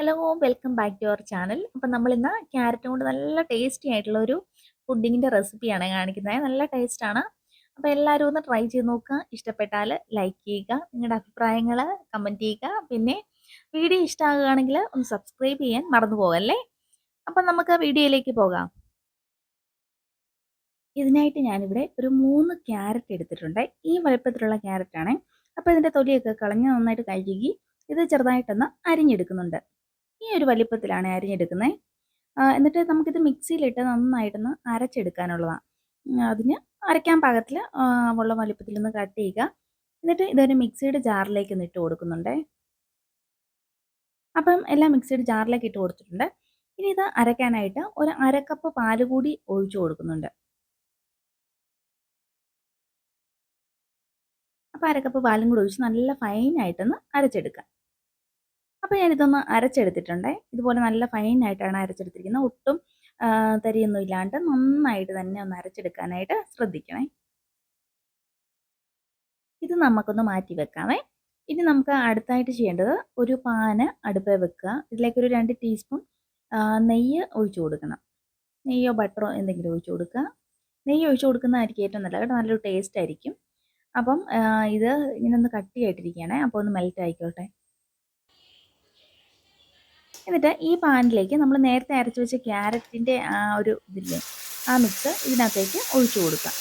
Hello welcome back to our channel. അപ്പം നമ്മളിന്ന് carrot കൊണ്ട് നല്ല ടേസ്റ്റി ആയിട്ടുള്ള ഒരു പുഡിങ്ങിന്റെ റെസിപ്പിയാണ് കാണിക്കുന്നത്. നല്ല ടേസ്റ്റാണ് അപ്പോൾ എല്ലാവരും ഒന്ന് ട്രൈ ചെയ്ത് നോക്കുക. ഇഷ്ടപ്പെട്ടാൽ ലൈക്ക് ചെയ്യുക. നിങ്ങളുടെ അഭിപ്രായങ്ങൾ കമന്റ് ചെയ്യുക. പിന്നെ വീഡിയോ ഇഷ്ടമാകുകയാണെങ്കിൽ ഒന്ന് സബ്സ്ക്രൈബ് ചെയ്യാൻ മറന്നു പോകല്ലേ? അപ്പം നമുക്ക് വീഡിയോയിലേക്ക് പോകാം. ഇതിനായിട്ട് ഞാനിവിടെ ഒരു മൂന്ന് ക്യാരറ്റ് എടുത്തിട്ടുണ്ട്. ഈ വലുപ്പത്തിലുള്ള ക്യാരറ്റാണ്. അപ്പോൾ ഇതിന്റെ തൊലിയൊക്കെ കളഞ്ഞ് നന്നായിട്ട് കഴുകി ഇത് ചെറുതായിട്ടൊന്ന് അരിഞ്ഞെടുക്കുന്നുണ്ട്. ഈ ഒരു വലിപ്പത്തിലാണ് അരിഞ്ഞെടുക്കുന്നത് എന്നിട്ട് നമുക്കിത് മിക്സിയിലിട്ട് നന്നായിട്ടൊന്ന് അരച്ചെടുക്കാനുള്ളതാണ് അതിന് അരയ്ക്കാൻ പാകത്തിൽ ഉള്ള വലിപ്പത്തിൽ ഒന്ന് കട്ട് ചെയ്യുക. എന്നിട്ട് ഇതൊരു മിക്സിയുടെ ജാറിലേക്ക് ഒന്ന് ഇട്ട് കൊടുക്കുന്നുണ്ട്. അപ്പം എല്ലാം മിക്സിയുടെ ജാറിലേക്ക് ഇട്ട് കൊടുത്തിട്ടുണ്ട്. ഇനി ഇത് അരയ്ക്കാനായിട്ട് ഒരു അരക്കപ്പ് പാൽ കൂടി ഒഴിച്ചു കൊടുക്കുന്നുണ്ട്. അപ്പോൾ അരക്കപ്പ് പാലും കൂടി ഒഴിച്ച് നല്ല ഫൈനായിട്ടൊന്ന് അരച്ചെടുക്കാം അപ്പോൾ ഞാനിതൊന്ന് അരച്ചെടുത്തിട്ടുണ്ട്. ഇതുപോലെ നല്ല ഫൈനായിട്ടാണ് അരച്ചെടുത്തിരിക്കുന്നത്. ഒട്ടും തരിയൊന്നും ഇല്ലാണ്ട് നന്നായിട്ട് തന്നെ ഒന്ന് അരച്ചെടുക്കാനായിട്ട് ശ്രദ്ധിക്കണേ. ഇത് നമുക്കൊന്ന് മാറ്റി വെക്കാമേ ഇനി നമുക്ക് അടുത്തായിട്ട് ചെയ്യേണ്ടത് ഒരു പാന് അടുപ്പേ വെക്കുക. ഇതിലേക്ക് ഒരു രണ്ട് ടീസ്പൂൺ നെയ്യ് ഒഴിച്ചു കൊടുക്കണം. നെയ്യോ ബട്ടറോ എന്തെങ്കിലും ഒഴിച്ചു കൊടുക്കുക. നെയ്യ് ഒഴിച്ചു കൊടുക്കുന്നതായിരിക്കും ഏറ്റവും നല്ല കേട്ടോ നല്ലൊരു ടേസ്റ്റ് ആയിരിക്കും. അപ്പം ഇത് ഇങ്ങനെ ഒന്ന് കട്ടിയായിട്ടിരിക്കുകയാണേ. അപ്പോൾ ഒന്ന് മെൽറ്റ് ആയിക്കോട്ടെ. എന്നിട്ട് ഈ പാനിലേക്ക് നമ്മൾ നേരത്തെ അരച്ച് വെച്ച ക്യാരറ്റിന്റെ ആ ഒരു ഇതില്ലേ ആ മിക്സ് ഇതിനകത്തേക്ക് ഒഴിച്ചു കൊടുക്കാം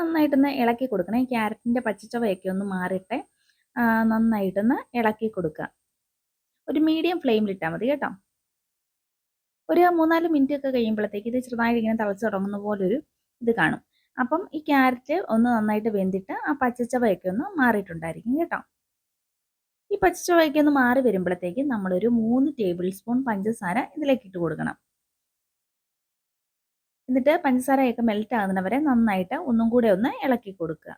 നന്നായിട്ടൊന്ന് ഇളക്കി കൊടുക്കണം. ഈ ക്യാരറ്റിന്റെ പച്ചച്ചവയൊക്കെ ഒന്ന് മാറിയിട്ട് നന്നായിട്ടൊന്ന് ഇളക്കി കൊടുക്കുക. ഒരു മീഡിയം ഫ്ലെയിമിലിട്ടാൽ മതി കേട്ടോ. ഒരു മൂന്നാൽ മിനിറ്റ് ഒക്കെ കഴിയുമ്പോഴത്തേക്ക് ഇത് ചെറുതായിട്ട് ഇങ്ങനെ തിളച്ച് തുടങ്ങുന്ന പോലൊരു ഇത് കാണും. അപ്പം ഈ ക്യാരറ്റ് ഒന്ന് നന്നായിട്ട് വെന്തിട്ട് ആ പച്ചച്ചവയൊക്കെ ഒന്ന് മാറിയിട്ടുണ്ടായിരിക്കും കേട്ടോ. ഈ പച്ചച്ചവയൊക്കെ ഒന്ന് മാറി വരുമ്പോഴത്തേക്ക് നമ്മളൊരു മൂന്ന് ടേബിൾ സ്പൂൺ പഞ്ചസാര ഇതിലേക്ക് ഇട്ട് കൊടുക്കണം. എന്നിട്ട് പഞ്ചസാരയൊക്കെ മെൽറ്റ് ആകുന്നവരെ നന്നായിട്ട് ഒന്നും കൂടെ ഒന്ന് ഇളക്കി കൊടുക്കുക.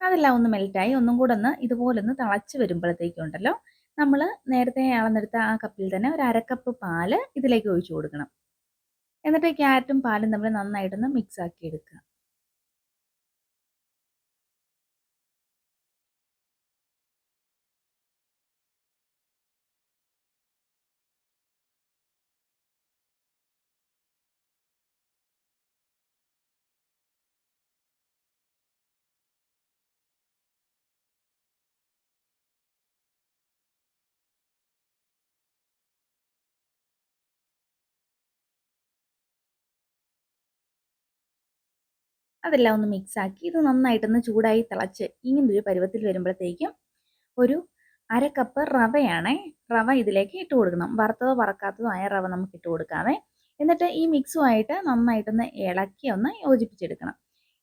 അതെല്ലാം ഒന്ന് മെൽറ്റായി ഒന്നും കൂടെ ഒന്ന് ഇതുപോലെ ഒന്ന് തിളച്ച് വരുമ്പോഴത്തേക്കുണ്ടല്ലോ. നമ്മൾ നേരത്തെ അളന്നെടുത്ത ആ കപ്പിൽ തന്നെ ഒരു അരക്കപ്പ് പാൽ ഇതിലേക്ക് ഒഴിച്ചു കൊടുക്കണം. എന്നിട്ട് ക്യാരറ്റും പാലും തമ്മിൽ നന്നായിട്ടൊന്ന് മിക്സ് ആക്കി എടുക്കുക. അതെല്ലാം ഒന്ന് മിക്സ് ആക്കി ഇത് നന്നായിട്ടൊന്ന് ചൂടായി തിളച്ച് ഇങ്ങനൊരു പരുവത്തിൽ വരുമ്പോഴത്തേക്കും ഒരു അര കപ്പ് റവയാണേ. റവ ഇതിലേക്ക് ഇട്ട് കൊടുക്കണം. വറുത്തതോ വറക്കാത്തതോ ആയ റവ നമുക്ക് ഇട്ട് കൊടുക്കാമേ എന്നിട്ട് ഈ മിക്സുമായിട്ട് നന്നായിട്ടൊന്ന് ഇളക്കി ഒന്ന് യോജിപ്പിച്ചെടുക്കണം.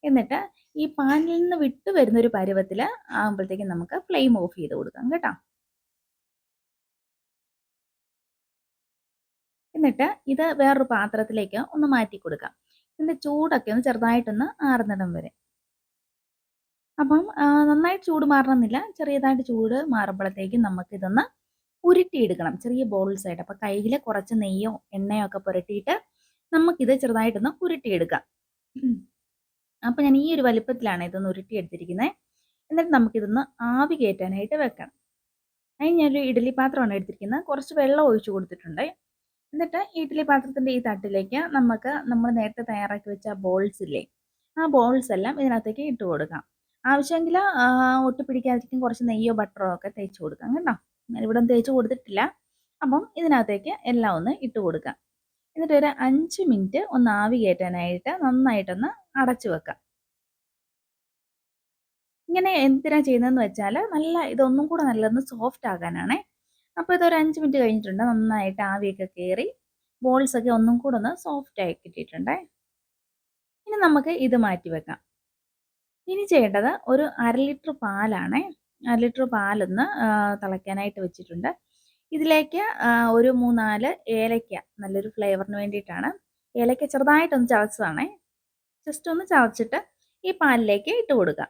എന്നിട്ട് ഈ പാനിൽ നിന്ന് വിട്ടു വരുന്നൊരു പരുവത്തിൽ ആകുമ്പോഴത്തേക്കും നമുക്ക് ഫ്ലെയിം ഓഫ് ചെയ്ത് കൊടുക്കാം കേട്ടോ. എന്നിട്ട് ഇത് വേറൊരു പാത്രത്തിലേക്ക് ഒന്ന് മാറ്റി കൊടുക്കാം. ഇതിന്റെ ചൂടൊക്കെ ഒന്ന് ചെറുതായിട്ടൊന്ന് ആറുന്നിടം വരെ. അപ്പം നന്നായിട്ട് ചൂട് മാറണമെന്നില്ല. ചെറിയതായിട്ട് ചൂട് മാറുമ്പോഴത്തേക്കും നമുക്കിതൊന്ന് ഉരുട്ടിയെടുക്കണം. ചെറിയ ബോൾസ് ആയിട്ട്. അപ്പോൾ കയ്യിൽ കുറച്ച് നെയ്യോ എണ്ണയോ ഒക്കെ പുരട്ടിയിട്ട് നമുക്കിത് ചെറുതായിട്ടൊന്ന് ഉരുട്ടിയെടുക്കാം. അപ്പം ഞാൻ ഈ ഒരു വലുപ്പത്തിലാണ് ഇതൊന്ന് ഉരുട്ടിയെടുത്തിരിക്കുന്നത് എന്നിട്ട് നമുക്കിതൊന്ന് ആവി കയറ്റാനായിട്ട് വെക്കണം. അതിന് ഞാനൊരു ഇഡ്ഡലി പാത്രമാണ് എടുത്തിരിക്കുന്നത്. കുറച്ച് വെള്ളം ഒഴിച്ചു കൊടുത്തിട്ടുണ്ട്. എന്നിട്ട് ഇഡ്ഡലി പാത്രത്തിന്റെ ഈ തട്ടിലേക്ക് നമുക്ക് നമ്മൾ നേരത്തെ തയ്യാറാക്കി വെച്ച ബോൾസ് ഇല്ലേ ആ ബോൾസ് എല്ലാം ഇതിനകത്തേക്ക് ഇട്ട് കൊടുക്കാം. ആവശ്യമെങ്കിൽ ഒട്ടി പിടിക്കാതിരിക്കും കുറച്ച് നെയ്യോ ബട്ടറോ ഒക്കെ തേച്ച് കൊടുക്കാം കേട്ടോ. ഇവിടെ തേച്ച് കൊടുത്തിട്ടില്ല. അപ്പം ഇതിനകത്തേക്ക് എല്ലാം ഒന്ന് ഇട്ട് കൊടുക്കാം. എന്നിട്ട് ഒരു അഞ്ച് മിനിറ്റ് ഒന്ന് ആവി കയറ്റാനായിട്ട് നന്നായിട്ടൊന്ന് അടച്ചു വെക്കാം. ഇങ്ങനെ എന്തിനാ ചെയ്യുന്നതെന്ന് വെച്ചാൽ നല്ല ഇതൊന്നും കൂടെ നല്ലതെന്ന് സോഫ്റ്റ് ആകാനാണേ അപ്പോൾ ഇതൊരു അഞ്ച് മിനിറ്റ് കഴിഞ്ഞിട്ടുണ്ട്. നന്നായിട്ട് ആവിയൊക്കെ കയറി ബോൾസ് ഒക്കെ ഒന്നും കൂടെ ഒന്ന് സോഫ്റ്റ് ആയി കിട്ടിയിട്ടുണ്ടേ. ഇനി നമുക്ക് ഇത് മാറ്റി വെക്കാം. ഇനി ചെയ്യേണ്ടത് ഒരു അര ലിറ്റർ പാലാണ്. അര ലിറ്റർ പാലൊന്ന് തിളയ്ക്കാനായിട്ട് വെച്ചിട്ടുണ്ട്. ഇതിലേക്ക് ഒരു മൂന്നാൽ ഏലയ്ക്ക നല്ലൊരു ഫ്ലേവറിന് വേണ്ടിയിട്ടാണ്. ഏലയ്ക്ക ചെറുതായിട്ടൊന്ന് ചതച്ചതാണേ. ജസ്റ്റ് ഒന്ന് ചതച്ചിട്ട് ഈ പാലിലേക്ക് ഇട്ട് കൊടുക്കാം.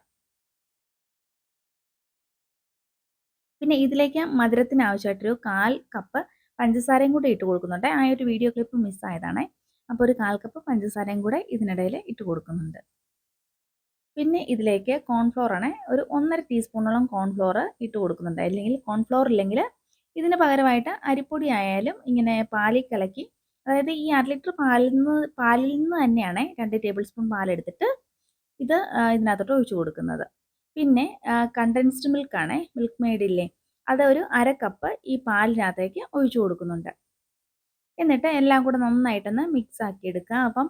പിന്നെ ഇതിലേക്ക് മധുരത്തിന് ആവശ്യമായിട്ടൊരു കാൽ കപ്പ് പഞ്ചസാരയും കൂടി ഇട്ട് കൊടുക്കുന്നുണ്ട്. ആ ഒരു വീഡിയോ ക്ലിപ്പ് മിസ്സായതാണേ അപ്പോൾ ഒരു കാൽ കപ്പ് പഞ്ചസാരയും കൂടെ ഇതിനിടയിൽ ഇട്ട് കൊടുക്കുന്നുണ്ട്. പിന്നെ ഇതിലേക്ക് കോൺഫ്ലോർ ആണ്. ഒരു ഒന്നര ടീസ്പൂണോളം കോൺഫ്ലോർ ഇട്ട് കൊടുക്കുന്നുണ്ട്. അല്ലെങ്കിൽ കോൺഫ്ലോർ ഇല്ലെങ്കിൽ ഇതിന് പകരമായിട്ട് അരിപ്പൊടി ആയാലും ഇങ്ങനെ പാലിൽ കിളക്കി അതായത് ഈ അര ലിറ്റർ പാലിൽ നിന്ന് പാലിൽ നിന്ന് തന്നെയാണ് രണ്ട് ടേബിൾ സ്പൂൺ പാലെടുത്തിട്ട് ഇത് ഇതിനകത്തോട്ട് ഒഴിച്ചു കൊടുക്കുന്നത്. പിന്നെ കണ്ടൻസ്ഡ് മിൽക്കാണ് മിൽക്ക് മെയ്ഡില്ലേ അത് ഒരു അര കപ്പ് ഈ പാലിനകത്തേക്ക് ഒഴിച്ചു കൊടുക്കുന്നുണ്ട്. എന്നിട്ട് എല്ലാം കൂടെ നന്നായിട്ടൊന്ന് മിക്സ് ആക്കി എടുക്കുക. അപ്പം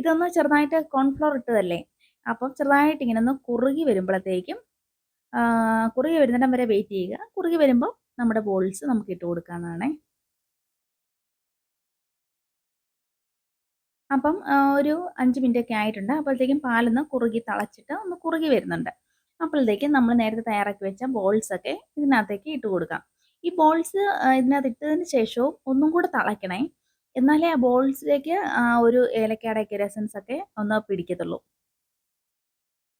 ഇതൊന്ന് ചെറുതായിട്ട് കോൺഫ്ലോർ ഇട്ടതല്ലേ? അപ്പം ചെറുതായിട്ട് ഇങ്ങനെ ഒന്ന് കുറുകി വരുമ്പോഴത്തേക്കും കുറുകി വരുന്നിടം വരെ വെയിറ്റ് ചെയ്യുക. കുറുകി വരുമ്പോൾ നമ്മുടെ ബോൾസ് നമുക്ക് ഇട്ട് കൊടുക്കാവുന്നതാണേ. അപ്പം ഒരു അഞ്ച് മിനിറ്റ് ഒക്കെ ആയിട്ടുണ്ട്. അപ്പോഴത്തേക്കും പാലൊന്ന് കുറുകി തളച്ചിട്ട് ഒന്ന് കുറുകി വരുന്നുണ്ട്. അപ്പോഴത്തേക്കും നമ്മൾ നേരത്തെ തയ്യാറാക്കി വെച്ച ബോൾസ് ഒക്കെ ഇതിനകത്തേക്ക് ഇട്ട് കൊടുക്കാം. ഈ ബോൾസ് ഇതിനകത്ത് ഇട്ടതിന് ശേഷവും ഒന്നും കൂടെ തിളയ്ക്കണേ. എന്നാലേ ആ ബോൾസിലേക്ക് ഒരു ഏലക്കാടൊക്കെ രസൻസ് ഒക്കെ ഒന്ന് പിടിക്കത്തുള്ളൂ.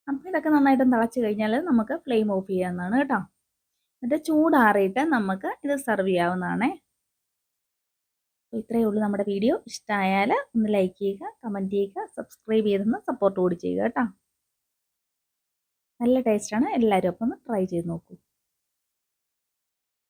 അപ്പോൾ ഇതൊക്കെ നന്നായിട്ട് തിളച്ച് കഴിഞ്ഞാൽ നമുക്ക് ഫ്ലെയിം ഓഫ് ചെയ്യാവുന്നതാണ് കേട്ടോ. എന്നിട്ട് ചൂടാറിയിട്ട് നമുക്ക് ഇത് സെർവ് ചെയ്യാവുന്നതാണേ. ഇത്രയേ ഉള്ളൂ നമ്മുടെ വീഡിയോ ഇഷ്ടമായാൽ ഒന്ന് ലൈക്ക് ചെയ്യുക കമന്റ് ചെയ്യുക സബ്സ്ക്രൈബ് ചെയ്തൊന്ന് സപ്പോർട്ട് കൂടി ചെയ്യുക കേട്ടോ. നല്ല ടേസ്റ്റാണ്. എല്ലാവരും അപ്പം ഒന്ന് ട്രൈ ചെയ്ത് നോക്കൂ.